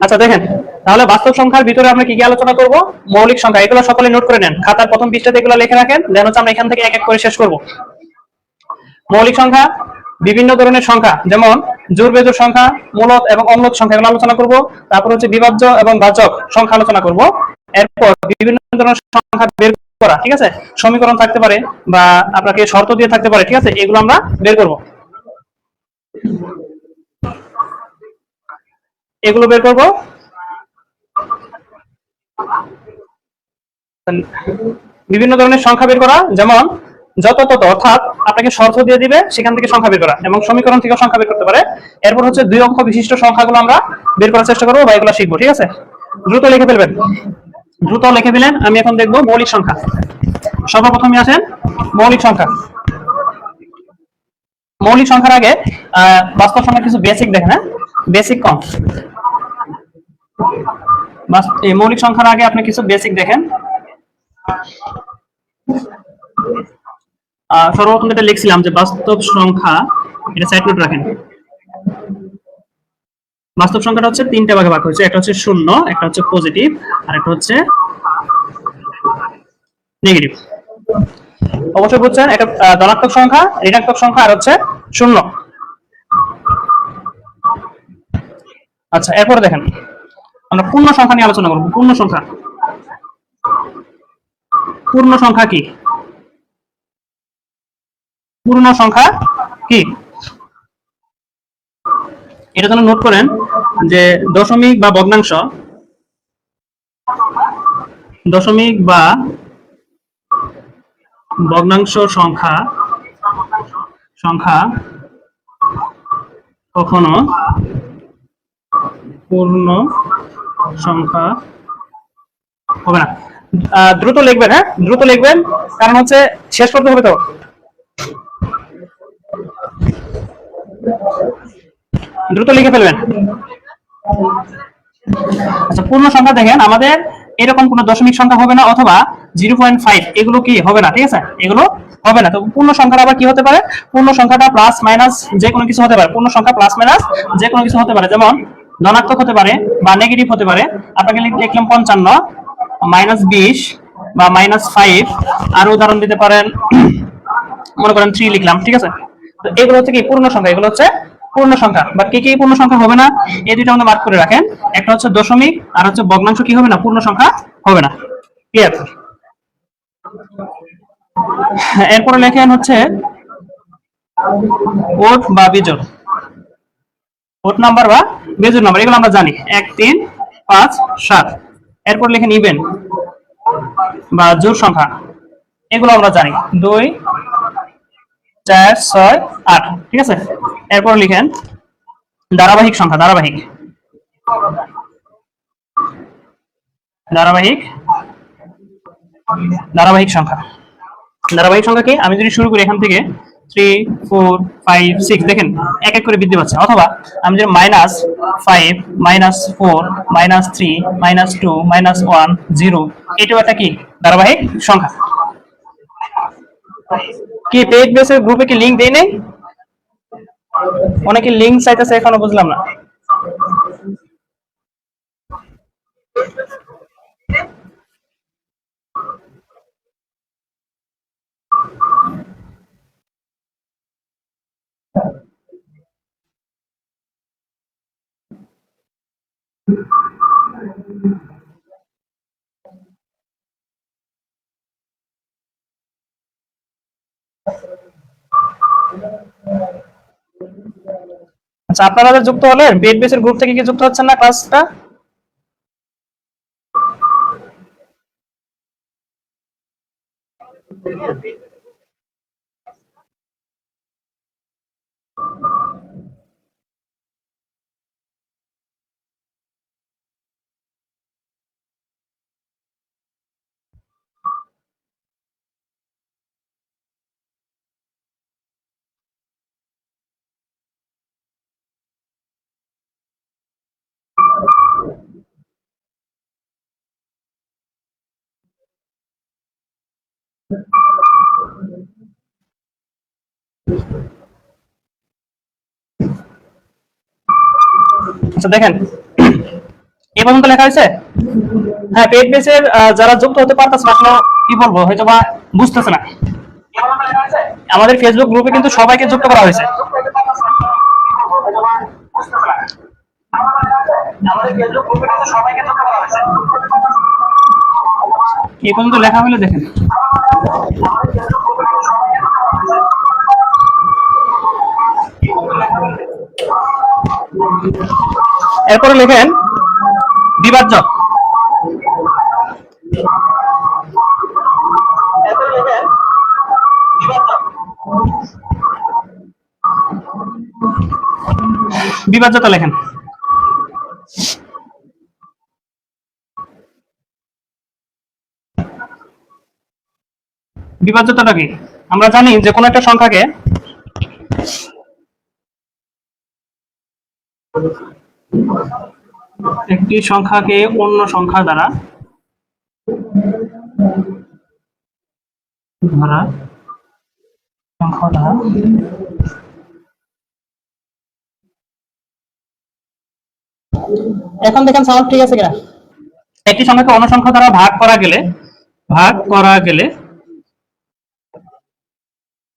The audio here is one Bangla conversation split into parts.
আচ্ছা দেখেন, তাহলে বাস্তব সংখ্যার ভিতরে আমরা কি কি আলোচনা করব? মৌলিক সংখ্যা, এগুলো সকলে নোট করে নেন। খাতার প্রথম পৃষ্ঠাতে এগুলো লিখে রাখেন, দেন হচ্ছে আমরা এখান থেকে এক এক করে শেষ করব। মৌলিক সংখ্যা, বিভিন্ন ধরনের সংখ্যা, যেমন জোর বেজোর সংখ্যা, মূলত এবং অমূলত সংখ্যা, এগুলো আলোচনা করব। তারপর হচ্ছে বিভাজ্য এবং বাচক সংখ্যা আলোচনা করব। এরপর বিভিন্ন ধরনের সংখ্যা বের করা, ঠিক আছে? সমীকরণ থাকতে পারে বা আপনাকে শর্ত দিয়ে থাকতে পারে, ঠিক আছে? এগুলো আমরা বের করব। এগুলো বের করব। বিভিন্ন ধরনের সংখ্যা বের করা যেমন যত তত অর্থাৎ আপনাকে শর্ত দিয়ে দিবে সেখান থেকে সংখ্যা বের করা এবং সমীকরণ থেকে সংখ্যা বের করতে পারে। এরপর হচ্ছে দুই অঙ্ক বিশিষ্ট সংখ্যাগুলো আমরা বের করার চেষ্টা করব বা এগুলো শিখব ঠিক আছে? দ্রুত লিখে ফেলবেন। দ্রুত লিখে ফেলেন আমি এখন দেখব মৌলিক সংখ্যা। সর্বপ্রথমে আসেন মৌলিক সংখ্যা। মৌলিক সংখ্যার আগে আহ, বাস্তব সংখ্যার কিছু বেসিক দেখেন হ্যাঁ? বেসিক কম বাস- এই মৌলিক সংখ্যার আগে আপনি কিছু বেসিক দেখেন। সর্বপ্রথম যেটা লিখছিলাম যে বাস্তব সংখ্যা, এটা সাইড নোট রাখেন। বাস্তব সংখ্যাটা হচ্ছে তিনটা ভাগে ভাগ হয়েছে, একটা হচ্ছে শূন্য, একটা হচ্ছে পজিটিভ আর একটা হচ্ছে নেগেটিভ অবশ্যই বুঝছেন একটা ধনাত্মক সংখ্যা, ঋণাত্মক সংখ্যা, আর হচ্ছে শূন্য। আচ্ছা এরপরে দেখেন। আমরা পূর্ণ সংখ্যা নিয়ে আলোচনা করব। পূর্ণ সংখ্যা। পূর্ণ সংখ্যা কি? পূর্ণ সংখ্যা কি? এটা যেন নোট করেন যে দশমিক বা ভগ্নাংশ দশমিক বা ভগ্নাংশ সংখ্যা সংখ্যা কখনো পূর্ণ সংখ্যা হবে না। দ্রুত লিখবেন হ্যাঁ? দ্রুত লিখবেন, কারণ হচ্ছে শেষ করতে হবে তো। দ্রুত লিখে ফেলবেন। আচ্ছা পূর্ণ সংখ্যা দেখেন, আমাদের এরকম কোনো দশমিক সংখ্যা হবে না, অথবা জিরো পয়েন্ট ফাইভ, এগুলো কি হবে না, ঠিক আছে? এগুলো হবে না। তো পূর্ণ সংখ্যাটা আবার কি হতে পারে? পূর্ণ সংখ্যাটা প্লাস মাইনাস যে কোনো কিছু হতে পারে। পূর্ণ সংখ্যা প্লাস মাইনাস যে কোনো কিছু হতে পারে। যেমন ধনাত্মক হতে পারে বা নেগেটিভ হতে পারে। আপনাকে লিখ- লিখলাম পঞ্চান্ন মাইনাস বিশ বা মাইনাস ফাইভ আর উদাহরণ দিতে পারেন। মনে করেন থ্রি লিখলাম, ঠিক আছে? তো এগুলো হচ্ছে কি? পূর্ণ সংখ্যা। এগুলো হচ্ছে পূর্ণ সংখ্যা। বা কি কি পূর্ণ সংখ্যা হবে না? এই দুটো আমাদের মার্ক করে রাখেন। একটা হচ্ছে দশমিক, আর হচ্ছে ভগ্নাংশ কি হবে না? পূর্ণ সংখ্যা হবে না। ক্লিয়ার এরপরে লেখেন হচ্ছে ওট বা বিজোড়। ওট নাম্বার বা বেজোড় নাম্বার, এগুলো আমরা জানি। এক, তিন, পাঁচ, সাত। এরপর লেখেন ইভেন বা জোড় সংখ্যা। এগুলো আমরা জানি। দুই, চার, ছয়, আট। ঠিক আছে? এরপর লিখেন ধারাবাহিক সংখ্যা, ধারাবাহিক। ধারাবাহিক ধারাবাহিক সংখ্যা। ধারাবাহিক সংখ্যা কি? আমি যদি শুরু করি এখান থেকে। থ্রি ফোর ফাইভ সিক্স দেখেন, এক এক করে বৃদ্ধি পাচ্ছে। অথবা আমি যদি minus five minus four minus three minus two minus one zero এটাও একটা কি? ধারাবাহিক সংখ্যা। কি পেড বেসের গ্রুপে কি লিঙ্ক দেয় নাই? অনেকে লিঙ্ক চাইতেছে এখনও বুঝলাম না। আচ্ছা আপনারা যুক্ত হলেন বিএড বেসের গ্রুপ থেকে কি যুক্ত হচ্ছেন না ক্লাসটা দেখেন এ পর্যন্ত লেখা হয়েছে? হ্যাঁ পেড বেসের যারা যুক্ত হতে পারতেছে না এখনও কি বলব? হয়তো বা বুঝতেছে না। আমাদের ফেসবুক গ্রুপে কিন্তু সবাইকে যুক্ত করা হয়েছে। এই পর্যন্ত লেখা হলে দেখেন। লেখেন বিভাজ্য এরপরে লেখেন বিভাজ্য। বিভাজ্যতা লেখেন। বিভাজ্যতাটা কি? আমরা জানি যে কোনো একটা সংখ্যাকে একটি সংখ্যাকে অন্য সংখ্যা দ্বারা দ্বারা সংখ্যা দ্বারা এখন দেখেন সাউন্ড ঠিক আছে কিনা? একটি সংখ্যাকে অন্য সংখ্যা দ্বারা ভাগ করা গেলে ভাগ করা গেলে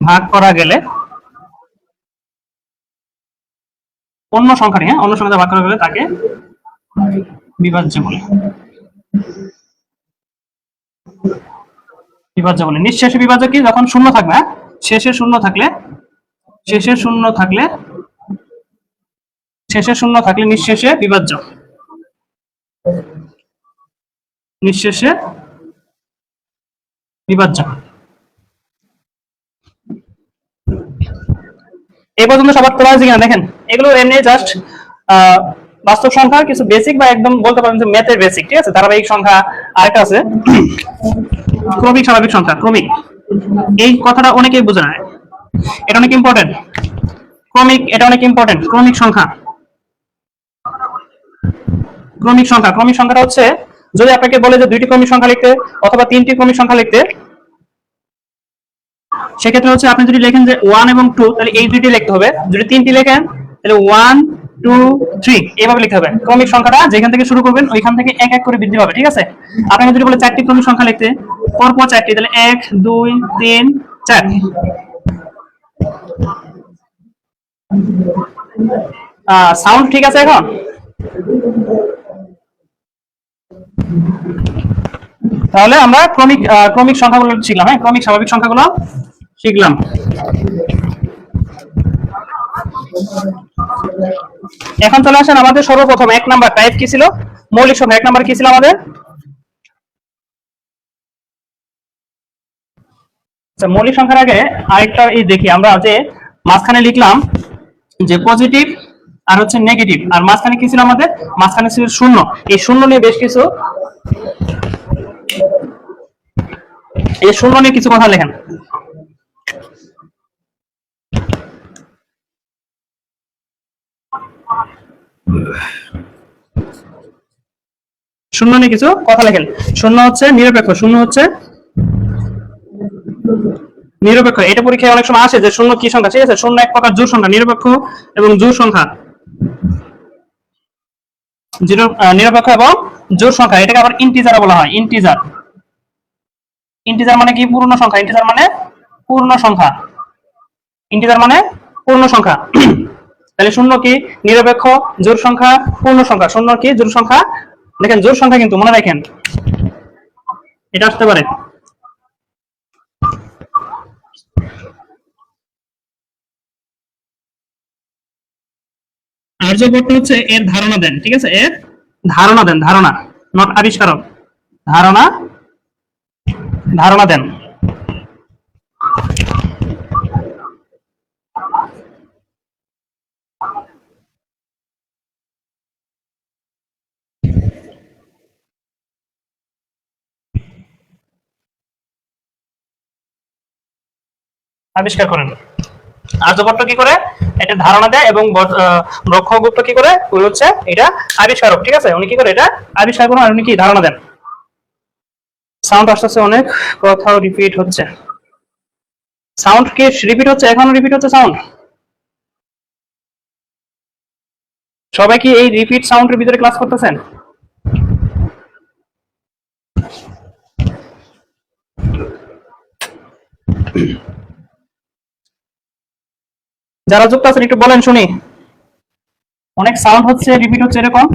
ভাগ করা গেলে অন্য সংখ্যাটি হ্যাঁ? অন্য সংখ্যা ভাগ করা গেলে তাকে বিভাজ্য বলে। বিভাজ্য বলে। নিঃশেষে বিভাজ্য কি? যখন শূন্য থাকবে হ্যাঁ? শেষে শূন্য থাকলে, শেষে শূন্য থাকলে, শেষে শূন্য থাকলে নিঃশেষে বিভাজ্য। নিঃশেষে বিভাজ্য। এই পর্যন্ত সবার তোলা হয়েছে কিনা দেখেন। এগুলো এমনি জাস্ট বাস্তব সংখ্যা, কিছু বেসিক বা একদম বলতে পারেন যে ম্যাথের বেসিক ঠিক আছে? ধারাবাহিক সংখ্যা আরেকটা আছে। ক্রমিক, স্বাভাবিক সংখ্যা, ক্রমিক। এই কথাটা অনেকেই বোঝে না। এটা অনেক ইম্পর্টেন্ট ক্রমিক, এটা অনেক ইম্পর্টেন্ট ক্রমিক সংখ্যা। ক্রমিক সংখ্যা। ক্রমিক সংখ্যাটা হচ্ছে, যদি আপনাকে বলে যে দুইটি ক্রমিক সংখ্যা লিখতে অথবা তিনটি ক্রমিক সংখ্যা লিখতে সেক্ষেত্রে হচ্ছে আপনি যদি লেখেন যে ওয়ান এবং টু তাহলে এই দুইটি লিখতে হবে। যদি তিনটি লেখেন, তাহলে ওয়ান টু থ্রি এইভাবে লিখতে হবে। ক্রমিক সংখ্যাটা যেখান থেকে শুরু করবেন, ওইখান থেকে এক এক করে বৃদ্ধি পাবে, ঠিক আছে? আপনাকে যদি বলে চারটি ক্রমিক সংখ্যা লিখতে, পরপর চারটি, তাহলে এক, দুই, তিন, চার। সাউন্ড ঠিক আছে এখন? তাহলে আমরা ক্রমিক ক্রমিক সংখ্যাগুলো শিখলাম হ্যাঁ? ক্রমিক স্বাভাবিক সংখ্যাগুলো শিখলাম। এখন চলে আসেন আমাদের সর্বপ্রথম এক নাম্বার টাইপ কি ছিল? মৌলিক সংখ্যা এক নাম্বার কি ছিল আমাদের? আচ্ছা, মৌলিক সংখ্যার আগে আরেকটা এই দেখি আমরা যে মাঝখানে লিখলাম যে পজিটিভ আর হচ্ছে নেগেটিভ আর মাঝখানে কি ছিল আমাদের? মাঝখানে ছিল শূন্য। এই শূন্য নিয়ে বেশ কিছু এই শূন্য নিয়ে কিছু কথা লেখেন। শূন্য নিয়ে কিছু কথা লেখেন। শূন্য হচ্ছে নিরপেক্ষ, শূন্য হচ্ছে নিরপেক্ষ। এটা পরীক্ষায় অনেক সময় আসে যে শূন্য কি সংখ্যা, ঠিক আছে? শূন্য এক প্রকার জোর সংখ্যা, নিরপেক্ষ এবং জোর সংখ্যা নিরপেক্ষ এবং জোর সংখ্যা, এটাকে আবার ইন্টিজার বলা হয় ইন্টিজার ইন্টিজার মানে কি? পূর্ণ সংখ্যা। ইন্টিজার মানে পূর্ণ সংখ্যা। ইন্টিজার মানে পূর্ণ সংখ্যা। তাহলে শূন্য কি? নিরপেক্ষ জোর সংখ্যা, পূর্ণ সংখ্যা। শূন্য কি? জোর সংখ্যা। দেখেন জোর সংখ্যা কিন্তু, মনে রাখেন, এটা আসতে পারে। আর্যভট্ট হচ্ছে এর ধারণা দেন, ঠিক আছে? এর ধারণা দেন, ধারণা নট আবিষ্কারক। ধারণা ধারণা দেন। আবিষ্কার করেন। আর্যভট্ট কি করে? এটা ধারণা দেয় এবং ব্রহ্মগুপ্ত কি করে? উনি হচ্ছে এটা আবিষ্কারক, ঠিক আছে? উনি কি করে এটা? আবিষ্কার করেন আর উনি কি ধারণা দেন? সাউন্ড আসতেছে অনেক, কথাও রিপিট হচ্ছে। সাউন্ড কি রিপিট হচ্ছে? এখনও রিপিট হচ্ছে সাউন্ড সবাই কি এই রিপিট সাউন্ডের ভিতরে ক্লাস করতেছেন? যারা যুক্ত আছেন, একটু বলেন শুনি। অনেক সাউন্ড হচ্ছে রিপিট হচ্ছে এরকম?